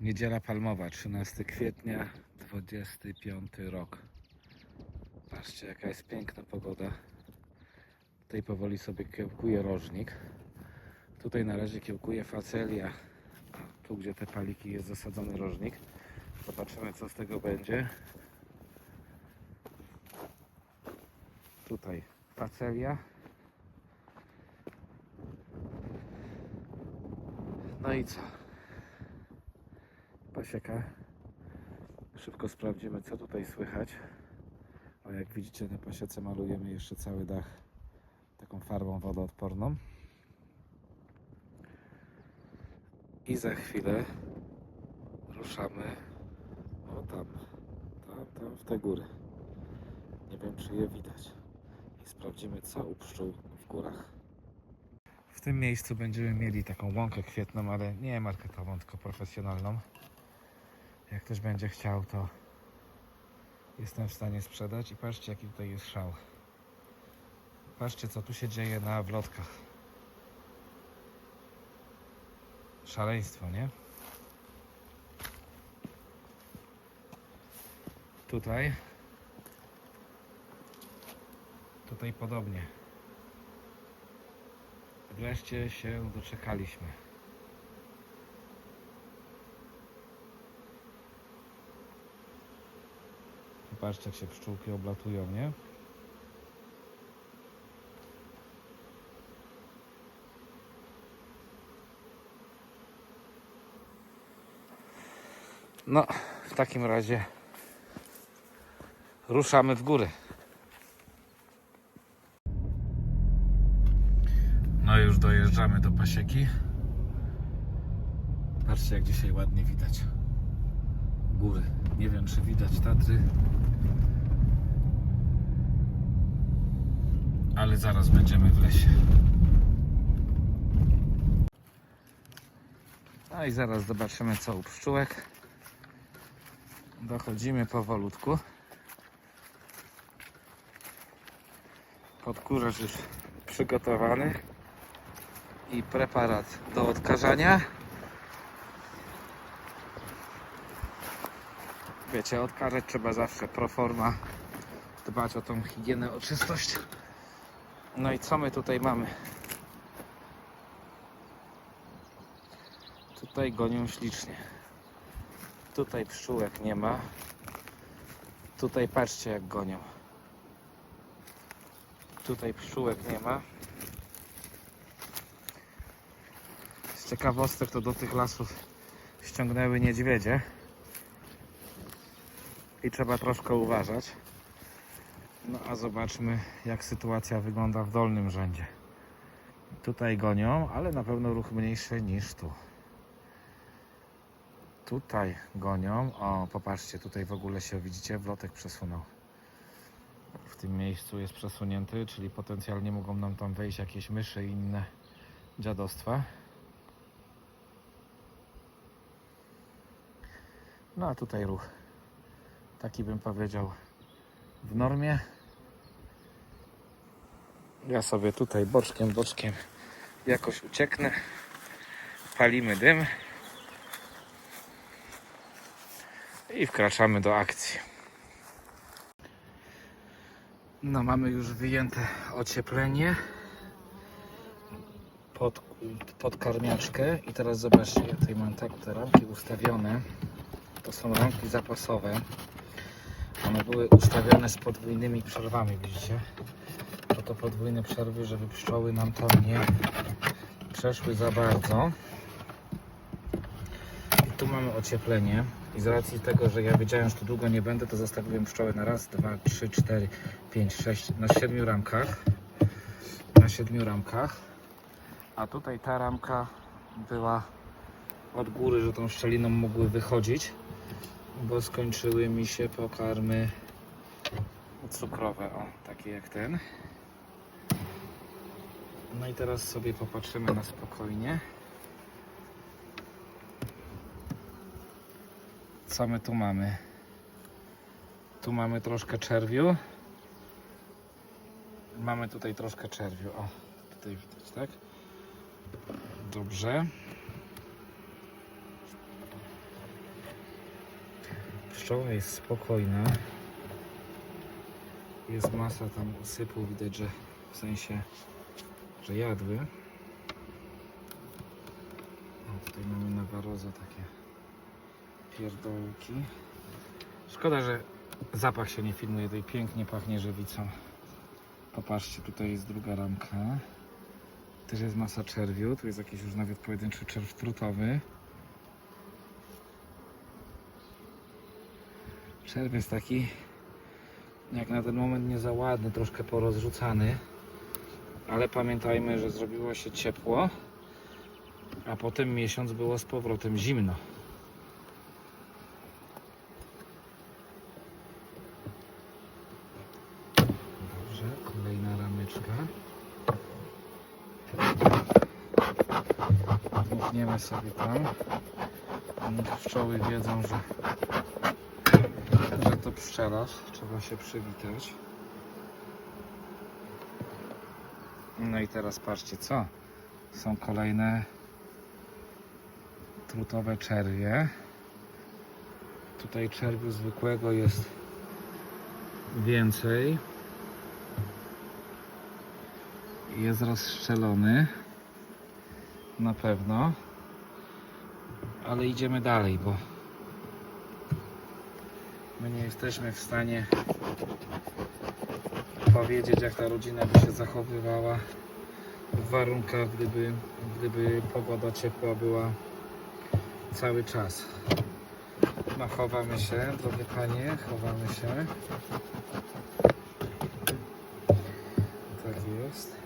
Niedziela Palmowa, 13 kwietnia, 25 rok. Patrzcie, jaka jest piękna pogoda. Tutaj powoli sobie kiełkuje rożnik. Tutaj na razie kiełkuje facelia. A tu, gdzie te paliki jest zasadzony rożnik. Zobaczymy, co z tego będzie. Tutaj facelia. No i co? Pasieka. Szybko sprawdzimy, co tutaj słychać. O, jak widzicie, na pasiece malujemy jeszcze cały dach taką farbą wodoodporną. I za chwilę ruszamy o tam, tam, tam w te góry. Nie wiem, czy je widać. I sprawdzimy, co u pszczół w górach. W tym miejscu będziemy mieli taką łąkę kwietną, ale nie marketową, tylko profesjonalną. Jak ktoś będzie chciał, to jestem w stanie sprzedać. I patrzcie, jaki tutaj jest szał. Patrzcie, co tu się dzieje na wlotkach. Szaleństwo, nie? Tutaj. Tutaj podobnie. Wreszcie się doczekaliśmy. Popatrzcie, jak się pszczółki oblatują, nie? No, w takim razie ruszamy w góry. No już dojeżdżamy do pasieki. Patrzcie jak dzisiaj ładnie widać góry. Nie wiem czy widać Tatry. Ale zaraz będziemy w lesie. No i zaraz zobaczymy co u pszczółek. Dochodzimy powolutku. Podkurzacz już przygotowany i preparat do odkażania. Wiecie, odkażać trzeba zawsze pro forma, dbać o tą higienę, o czystość. No i co my tutaj mamy? Tutaj gonią ślicznie. Tutaj pszczółek nie ma. Tutaj patrzcie jak gonią. Tutaj pszczółek nie ma. Z ciekawostek to do tych lasów ściągnęły niedźwiedzie. I trzeba troszkę uważać. No a zobaczmy jak sytuacja wygląda w dolnym rzędzie. Tutaj gonią, ale na pewno ruch mniejszy niż tu. Tutaj gonią. O, popatrzcie, tutaj w ogóle się widzicie, wlotek przesunął. W tym miejscu jest przesunięty, czyli potencjalnie mogą nam tam wejść jakieś myszy i inne dziadostwa. No a tutaj ruch. Taki bym powiedział w normie. Ja sobie tutaj boczkiem, boczkiem jakoś ucieknę. Palimy dym. I wkraczamy do akcji. No mamy już wyjęte ocieplenie pod, pod karmiaczkę i teraz zobaczcie, ja tutaj mam tak te ramki ustawione. To są ramki zapasowe. One były ustawione z podwójnymi przerwami, widzicie? To to podwójne przerwy, żeby pszczoły nam tam nie przeszły za bardzo. I tu mamy ocieplenie. I z racji tego, że ja wiedziałem, że tu długo nie będę, to zostawiłem pszczoły na raz, dwa, trzy, cztery, pięć, sześć, na siedmiu ramkach. Na siedmiu ramkach. A tutaj ta ramka była od góry, że tą szczeliną mogły wychodzić, bo skończyły mi się pokarmy cukrowe, o, takie jak ten. No i teraz sobie popatrzymy na spokojnie. Co my tu mamy? Tu mamy troszkę czerwiu. Mamy tutaj troszkę czerwiu. O, tutaj widać, tak? Dobrze. Pszczoła jest spokojna. Jest masa tam usypu, widać, że w sensie, że jadły. O, tutaj mamy nawaroza takie pierdołki. Szkoda, że zapach się nie filmuje, tutaj pięknie pachnie żywicą. Popatrzcie, tutaj jest druga ramka. Też jest masa czerwiu, tu jest jakiś już nawet pojedynczy czerw trutowy. Czerw jest taki jak na ten moment nie za ładny, troszkę porozrzucany. Ale pamiętajmy, że zrobiło się ciepło, a potem miesiąc było z powrotem zimno. Dobrze, kolejna ramyczka. Dmuchniemy sobie tam. Niech pszczoły wiedzą, że, że to pszczelarz. Trzeba się przywitać. No i teraz patrzcie co. Są kolejne trutowe czerwie. Tutaj czerwiu zwykłego jest więcej. Jest rozstrzelony. Na pewno. Ale idziemy dalej, bo my nie jesteśmy w stanie powiedzieć, jak ta rodzina by się zachowywała w warunkach, gdyby, gdyby pogoda ciepła była cały czas. No, chowamy się, drogie panie, chowamy się. Tak jest.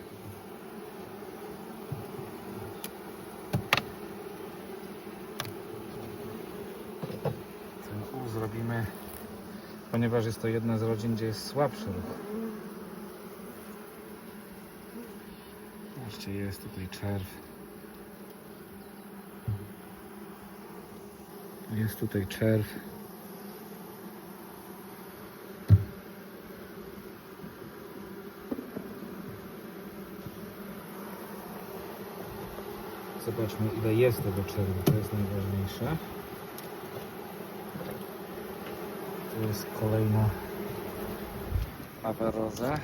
Ten U zrobimy, ponieważ jest to jedna z rodzin, gdzie jest słabszy ruch. Jeszcze jest tutaj czerw. Jest tutaj czerw. Zobaczmy ile jest tego czerwu, to jest najważniejsze. Tu jest kolejna aweroza.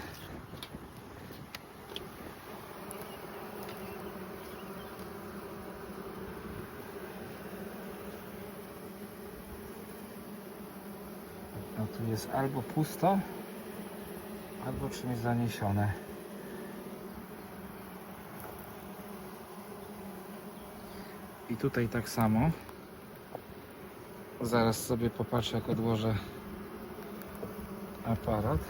No tu jest albo pusto, albo czymś zaniesione. I tutaj tak samo. Zaraz sobie popatrzę, jak odłożę aparat,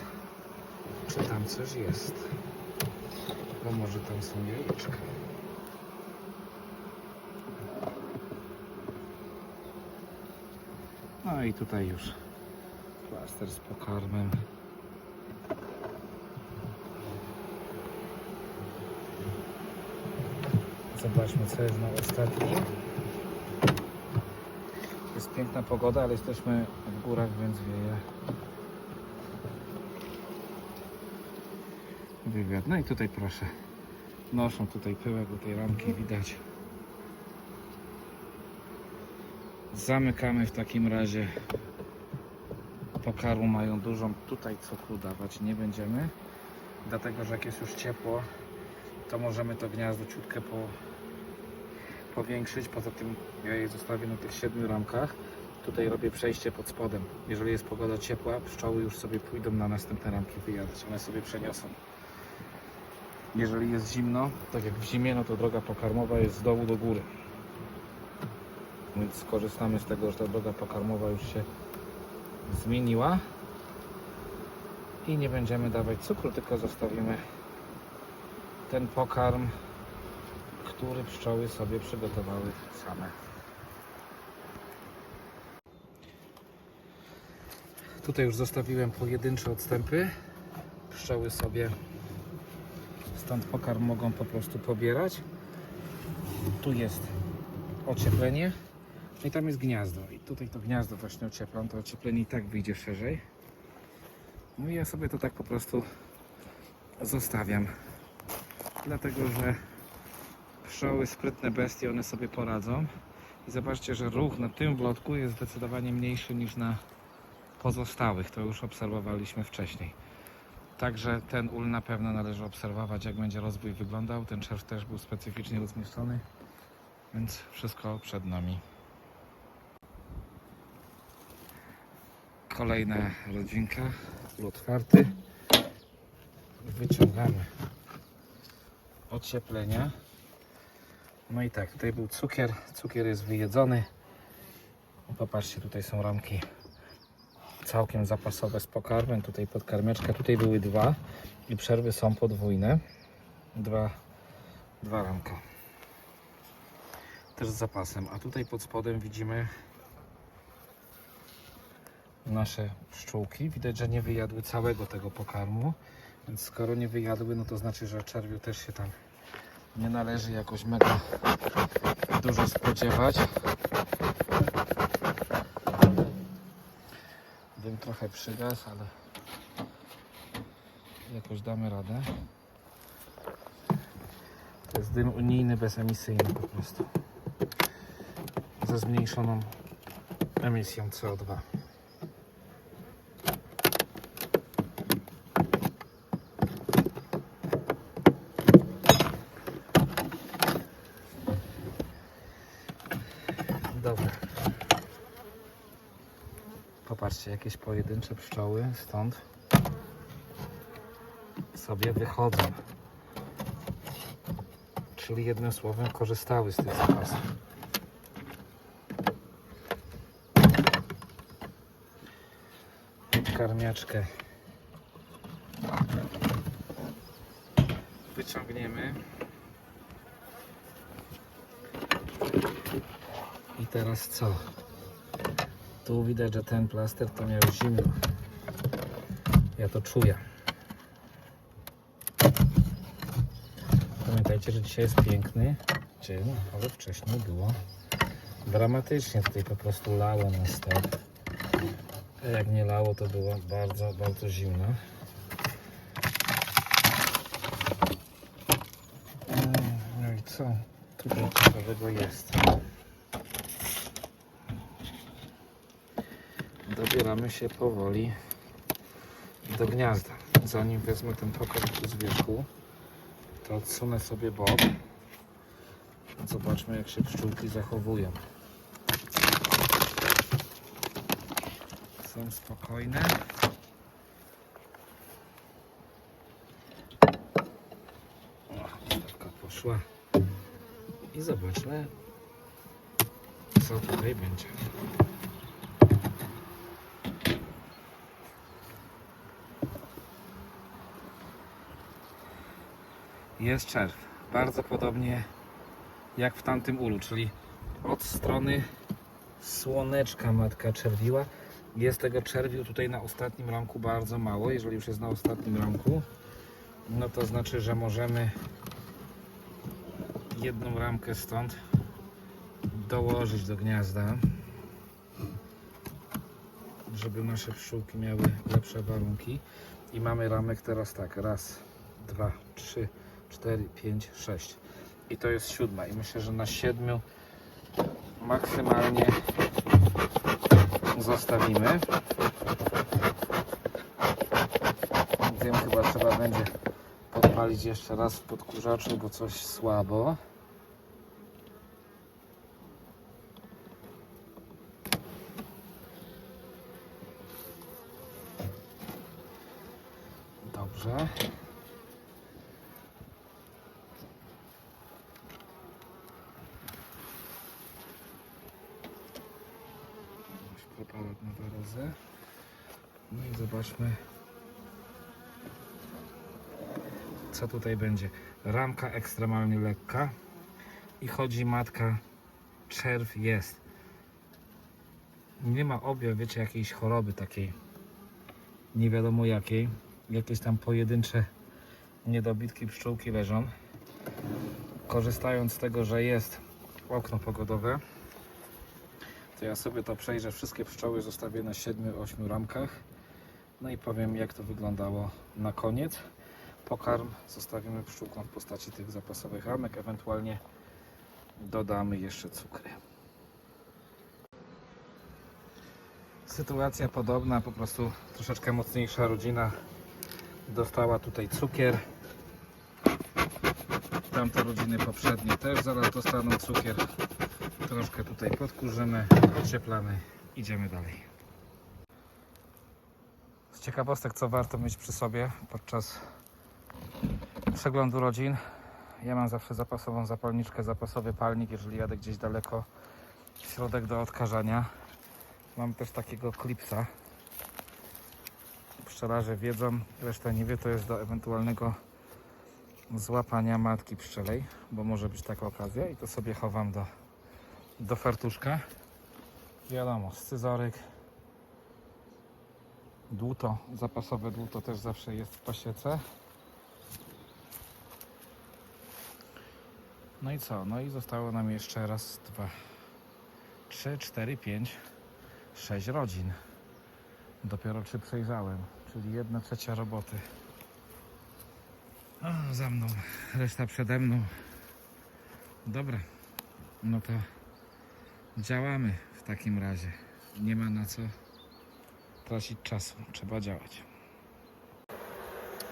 czy tam coś jest. Bo może tam są jajeczka. No i tutaj już plaster z pokarmem. Zobaczmy co jest na ostatnim. Jest piękna pogoda, ale jesteśmy w górach, więc wieje. Wywiad. No i tutaj proszę. Noszą tutaj pyłek do tej ramki, widać. Zamykamy w takim razie. Pokarmu mają dużą. Tutaj cukru dawać nie będziemy. Dlatego, że jak jest już ciepło, to możemy to gniazdo ciutkę po, powiększyć. Poza tym ja je zostawię na tych siedmiu ramkach. Tutaj robię przejście pod spodem. Jeżeli jest pogoda ciepła, pszczoły już sobie pójdą na następne ramki wyjadać. One sobie przeniosą. Jeżeli jest zimno, tak jak w zimie, no to droga pokarmowa jest z dołu do góry. Więc skorzystamy z tego, że ta droga pokarmowa już się zmieniła i nie będziemy dawać cukru, tylko zostawimy ten pokarm, który pszczoły sobie przygotowały same. Tutaj już zostawiłem pojedyncze odstępy. Pszczoły sobie stąd pokarm mogą po prostu pobierać. Tu jest ocieplenie. No i tam jest gniazdo. I tutaj to gniazdo właśnie ocieplam. To ocieplenie i tak wyjdzie szerzej. No i ja sobie to tak po prostu zostawiam. Dlatego, że pszczoły, sprytne bestie, one sobie poradzą. I zobaczcie, że ruch na tym wlotku jest zdecydowanie mniejszy niż na pozostałych. To już obserwowaliśmy wcześniej. Także ten ul na pewno należy obserwować, jak będzie rozwój wyglądał. Ten czerw też był specyficznie rozmieszczony, więc wszystko przed nami. Kolejna rodzinka, ul otwarty. Wyciągamy ocieplenia. No i tak, tutaj był cukier. Cukier jest wyjedzony. Popatrzcie, tutaj są ramki całkiem zapasowe z pokarmem. Tutaj podkarmieczka, tutaj były dwa i przerwy są podwójne. Dwa, dwa ramka. Też z zapasem. A tutaj pod spodem widzimy nasze pszczółki. Widać, że nie wyjadły całego tego pokarmu. Więc skoro nie wyjadły, no to znaczy, że czerwiu też się tam nie należy jakoś mega dużo spodziewać. Dym trochę przygasł, ale jakoś damy radę. To jest dym unijny, bezemisyjny po prostu. Ze zmniejszoną emisją CO2. Dobra. Popatrzcie, jakieś pojedyncze pszczoły stąd sobie wychodzą. Czyli jednym słowem korzystały z tych zapasów. Karmiaczkę wyciągniemy. I teraz co? Tu widać, że ten plaster to miał zimno. Ja to czuję. Pamiętajcie, że dzisiaj jest piękny dzień, ale wcześniej było dramatycznie. Tutaj po prostu lało na stop. A jak nie lało, to było bardzo, bardzo zimno. No i co? Tutaj ciekawego jest. Dobieramy się powoli do gniazda. Zanim wezmę ten pokarm tu z wierzchu, to odsunę sobie bok. Zobaczmy jak się pszczółki zachowują. Są spokojne. O, poszła. I zobaczmy co tutaj będzie. Jest czerw. Bardzo podobnie jak w tamtym ulu, czyli od strony słoneczka matka czerwiła. Jest tego czerwiu tutaj na ostatnim ramku bardzo mało. Jeżeli już jest na ostatnim ramku, no to znaczy, że możemy jedną ramkę stąd dołożyć do gniazda, żeby nasze pszczółki miały lepsze warunki. I mamy ramek teraz tak, raz, dwa, trzy, 4, 5, 6. I to jest siódma. I myślę, że na siedmiu maksymalnie zostawimy. Wiem, chyba trzeba będzie podpalić jeszcze raz w podkurzaczu, bo coś słabo. Dobrze. Preparat na dwa razy. No i zobaczmy, co tutaj będzie. Ramka ekstremalnie lekka i chodzi matka. Czerw jest. Nie ma objaw, wiecie, jakiejś choroby takiej. Nie wiadomo jakiej. Jakieś tam pojedyncze niedobitki pszczółki leżą. Korzystając z tego, że jest okno pogodowe, to ja sobie to przejrzę. Wszystkie pszczoły zostawię na 7-8 ramkach. No i powiem, jak to wyglądało na koniec. Pokarm zostawimy pszczółkom w postaci tych zapasowych ramek, ewentualnie dodamy jeszcze cukry. Sytuacja podobna, po prostu troszeczkę mocniejsza rodzina dostała tutaj cukier. Tamte rodziny poprzednie też zaraz dostaną cukier. Troszkę tutaj podkurzymy, ocieplamy, idziemy dalej. Ciekawostek, co warto mieć przy sobie podczas przeglądu rodzin. Ja mam zawsze zapasową zapalniczkę, zapasowy palnik, jeżeli jadę gdzieś daleko, środek do odkażania. Mam też takiego klipsa. Pszczelarze wiedzą, reszta nie wie, to jest do ewentualnego złapania matki pszczelej, bo może być taka okazja i to sobie chowam do, do fartuszka. Wiadomo, scyzoryk, dłuto, zapasowe dłuto też zawsze jest w pasiece. No i co? No i zostało nam jeszcze raz, dwa, trzy, cztery, pięć, sześć rodzin. Dopiero trzy przejrzałem, czyli jedna trzecia roboty. O, za mną, reszta przede mną. Dobra, no to działamy w takim razie. Nie ma na co tracić czasu, trzeba działać.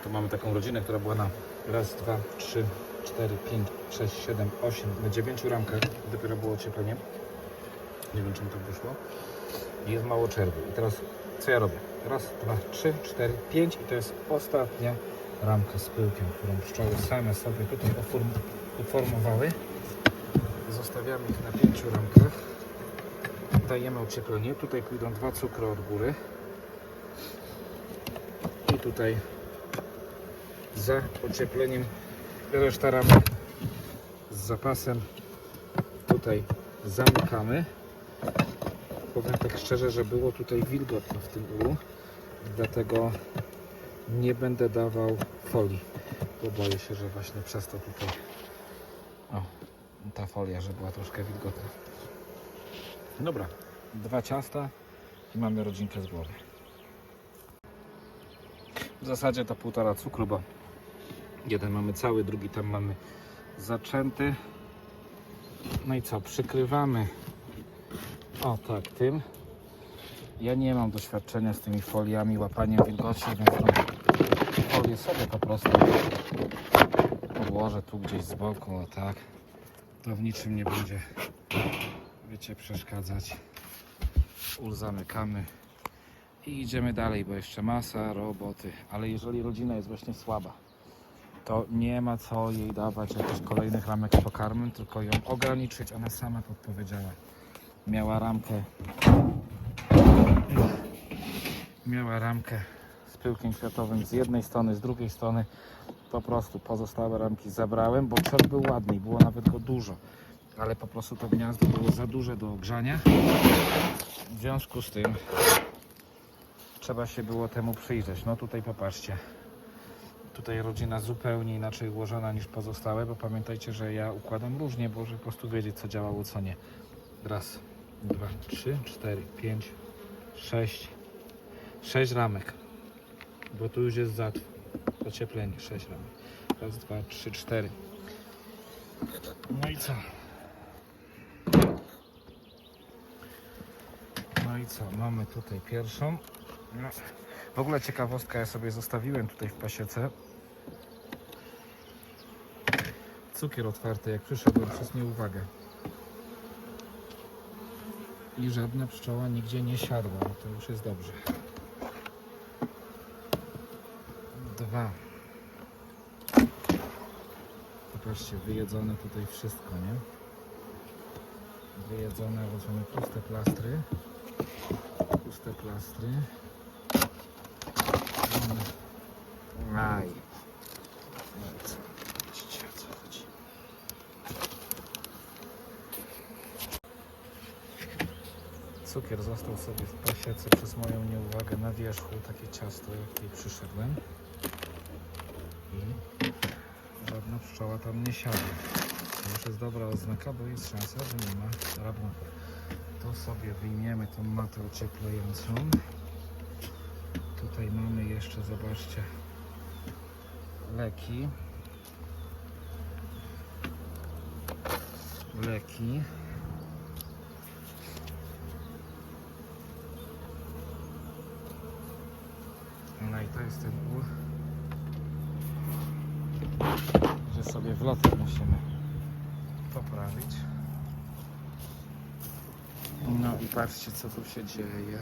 Tu mamy taką rodzinę, która była na raz, dwa, trzy, cztery, pięć, sześć, siedem, osiem, na dziewięciu ramkach. Dopiero było ocieplenie. Nie wiem, czym to wyszło. I Jest mało czerwy. I teraz co ja robię? Raz, dwa, trzy, cztery, pięć i to jest ostatnia ramka z pyłkiem, którą pszczoły same sobie tutaj uform uformowały. Zostawiamy ich na pięciu ramkach. Dajemy ocieplenie. Tutaj pójdą dwa cukry od góry. Tutaj za ociepleniem reszta ramek z zapasem tutaj zamykamy. Powiem tak szczerze, że było tutaj wilgotno w tym ulu, dlatego nie będę dawał folii, bo boję się, że właśnie przez to tutaj o, ta folia, że była troszkę wilgotna. Dobra, dwa ciasta i mamy rodzinkę z głowy. W zasadzie to półtora cukru, bo jeden mamy cały, drugi tam mamy zaczęty. No i co, przykrywamy o tak tym. Ja nie mam doświadczenia z tymi foliami, łapaniem wilgoci, więc folię sobie po prostu podłożę tu gdzieś z boku, o tak. To w niczym nie będzie, wiecie, przeszkadzać. Ul zamykamy i idziemy dalej, bo jeszcze masa roboty. Ale jeżeli rodzina jest właśnie słaba, to nie ma co jej dawać jakichś kolejnych ramek z pokarmem, tylko ją ograniczyć. Ona sama podpowiedziała. Miała ramkę. Miała ramkę z pyłkiem kwiatowym z jednej strony, z drugiej strony. Po prostu pozostałe ramki zabrałem, bo czert był ładny było nawet go dużo. Ale po prostu to gniazdo było za duże do ogrzania. W związku z tym trzeba się było temu przyjrzeć. No tutaj popatrzcie. Tutaj rodzina zupełnie inaczej ułożona niż pozostałe, bo pamiętajcie, że ja układam różnie, bo żeby po prostu wiedzieć co działało, co nie. Raz, dwa, trzy, cztery, pięć, sześć, sześć ramek, bo tu już jest zatw, ocieplenie, sześć ramek. Raz, dwa, trzy, cztery. No i co? No i co? Mamy tutaj pierwszą. No. W ogóle ciekawostka, ja sobie zostawiłem tutaj w pasiece cukier otwarty, jak przyszedłem przez nieuwagę. I żadna pszczoła nigdzie nie siadła, to już jest dobrze. Dwa. Popatrzcie, wyjedzone tutaj wszystko, nie? Wyjedzone, weźmiemy puste plastry. Puste plastry. Aj. Cukier został sobie w pasiece przez moją nieuwagę na wierzchu, takie ciasto, jak tutaj przyszedłem. I żadna pszczoła tam nie siadła. To już jest dobra oznaka, bo jest szansa, że nie ma rabunku. To sobie wyjmiemy tą matę ocieplającą tutaj mamy jeszcze, zobaczcie, leki. Leki. No i to jest ten ból, że sobie w lotach musimy poprawić. No i patrzcie co tu się dzieje.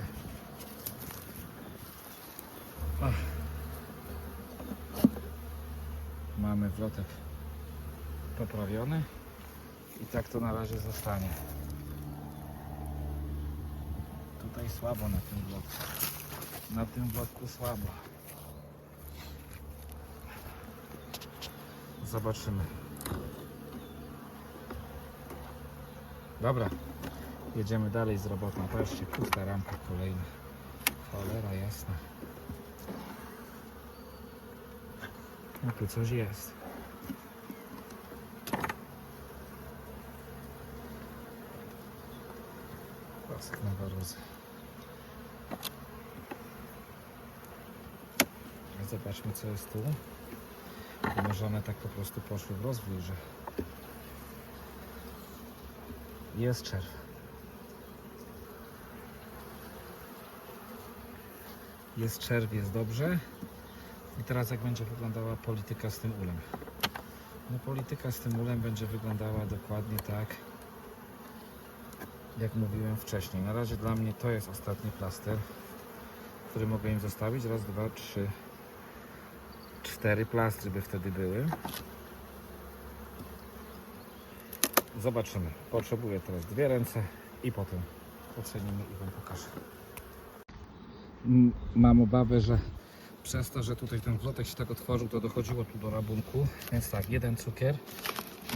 Wlotek poprawiony i tak to na razie zostanie. Tutaj słabo na tym wlotku. Na tym wlotku słabo. Zobaczymy. Dobra, jedziemy dalej z robotą. Patrzcie, pusta ramka kolejna. Cholera jasna. No tu coś jest. Pasek na waruzy. A Zobaczmy co jest tu. Może one tak po prostu poszły w rozwój, że jest czerw. Jest czerw, jest dobrze. I teraz jak będzie wyglądała polityka z tym ulem? No polityka z tym ulem będzie wyglądała dokładnie tak, jak mówiłem wcześniej. Na razie dla mnie to jest ostatni plaster, który mogę im zostawić. Raz, dwa, trzy, cztery plastry by wtedy były. Zobaczymy. Potrzebuję teraz dwie ręce i potem ocenimy i Wam pokażę. Mam obawę, że przez to, że tutaj ten wlotek się tak otworzył, to dochodziło tu do rabunku. Więc tak, jeden cukier,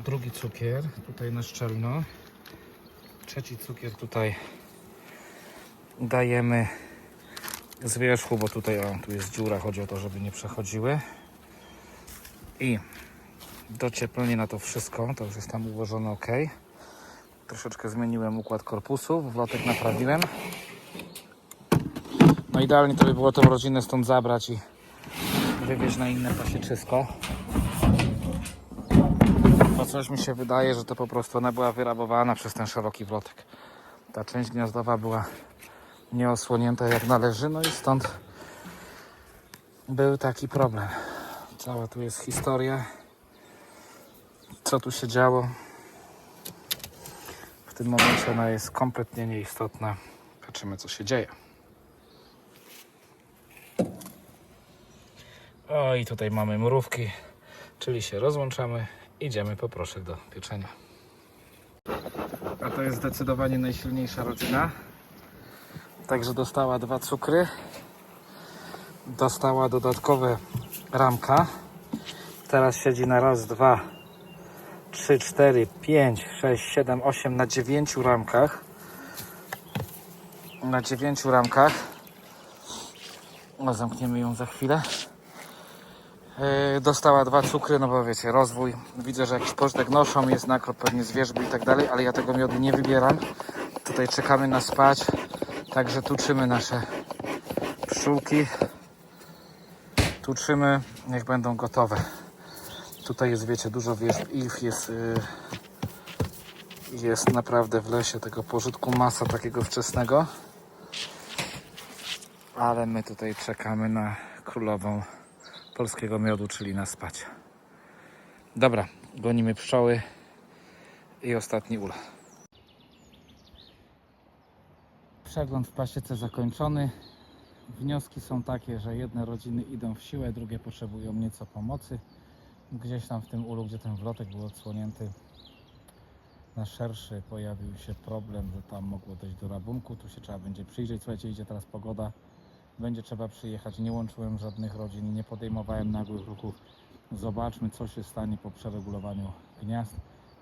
drugi cukier, tutaj na szczelno. Trzeci cukier tutaj dajemy z wierzchu, bo tutaj o, tu jest dziura, chodzi o to, żeby nie przechodziły. I docieplenie na to wszystko, to już jest tam ułożone ok. Troszeczkę zmieniłem układ korpusu, wlotek naprawiłem. No idealnie to by było tą rodzinę stąd zabrać i wywieźć na inne pasieczysko. Coś mi się wydaje, że to po prostu ona była wyrabowana przez ten szeroki wlotek. Ta część gniazdowa była nieosłonięta jak należy, no i stąd był taki problem. Cała tu jest historia, co tu się działo. W tym momencie ona jest kompletnie nieistotna. Patrzymy, co się dzieje. O i tutaj mamy mrówki, czyli się rozłączamy. Idziemy po proszek do pieczenia. A to jest zdecydowanie najsilniejsza rodzina. Także dostała dwa cukry. Dostała dodatkowe ramka. Teraz siedzi na raz, dwa, trzy, cztery, pięć, sześć, siedem, osiem na dziewięciu ramkach. Na dziewięciu ramkach. No, zamkniemy ją za chwilę. Yy, dostała dwa cukry, no bo wiecie, rozwój. Widzę, że jakiś pożytek noszą, jest nakrop pewnie z wierzby i tak dalej, ale ja tego miodu nie wybieram. Tutaj czekamy na spać, także tuczymy nasze pszczółki. Tuczymy, niech będą gotowe. Tutaj jest, wiecie, dużo wierzb, ich jest, yy, jest naprawdę w lesie tego pożytku masa takiego wczesnego. Ale my tutaj czekamy na królową polskiego miodu, czyli na spać. Dobra, gonimy pszczoły i ostatni ul. Przegląd w pasiece zakończony. Wnioski są takie, że jedne rodziny idą w siłę, drugie potrzebują nieco pomocy. Gdzieś tam w tym ulu, gdzie ten wlotek był odsłonięty na szerszy, pojawił się problem, że tam mogło dojść do rabunku. Tu się trzeba będzie przyjrzeć. Słuchajcie, idzie teraz pogoda będzie trzeba przyjechać. Nie łączyłem żadnych rodzin, nie podejmowałem nagłych ruchów. Zobaczmy, co się stanie po przeregulowaniu gniazd,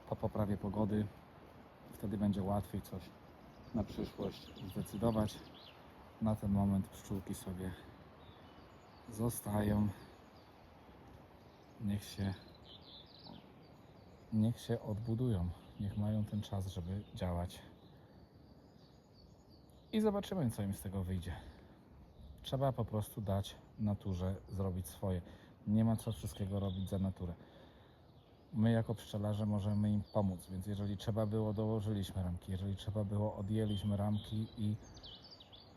po poprawie pogody. Wtedy będzie łatwiej coś na przyszłość zdecydować. Na ten moment pszczółki sobie zostają. Niech się, niech się odbudują. Niech mają ten czas, żeby działać. I zobaczymy, co im z tego wyjdzie. Trzeba po prostu dać naturze zrobić swoje. Nie ma co wszystkiego robić za naturę. My jako pszczelarze możemy im pomóc, więc jeżeli trzeba było, dołożyliśmy ramki. Jeżeli trzeba było, odjęliśmy ramki i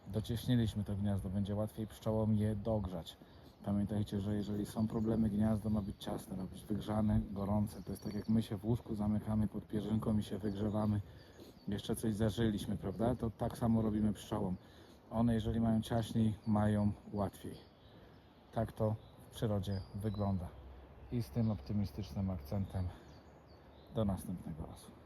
docieśniliśmy to gniazdo. Będzie łatwiej pszczołom je dogrzać. Pamiętajcie, że jeżeli są problemy, gniazdo ma być ciasne, ma być wygrzane, gorące. To jest tak jak my się w łóżku zamykamy pod pierzynką i się wygrzewamy. Jeszcze coś zażyliśmy, prawda? To tak samo robimy pszczołom. One, jeżeli mają ciaśniej, mają łatwiej. Tak to w przyrodzie wygląda. I z tym optymistycznym akcentem do następnego razu.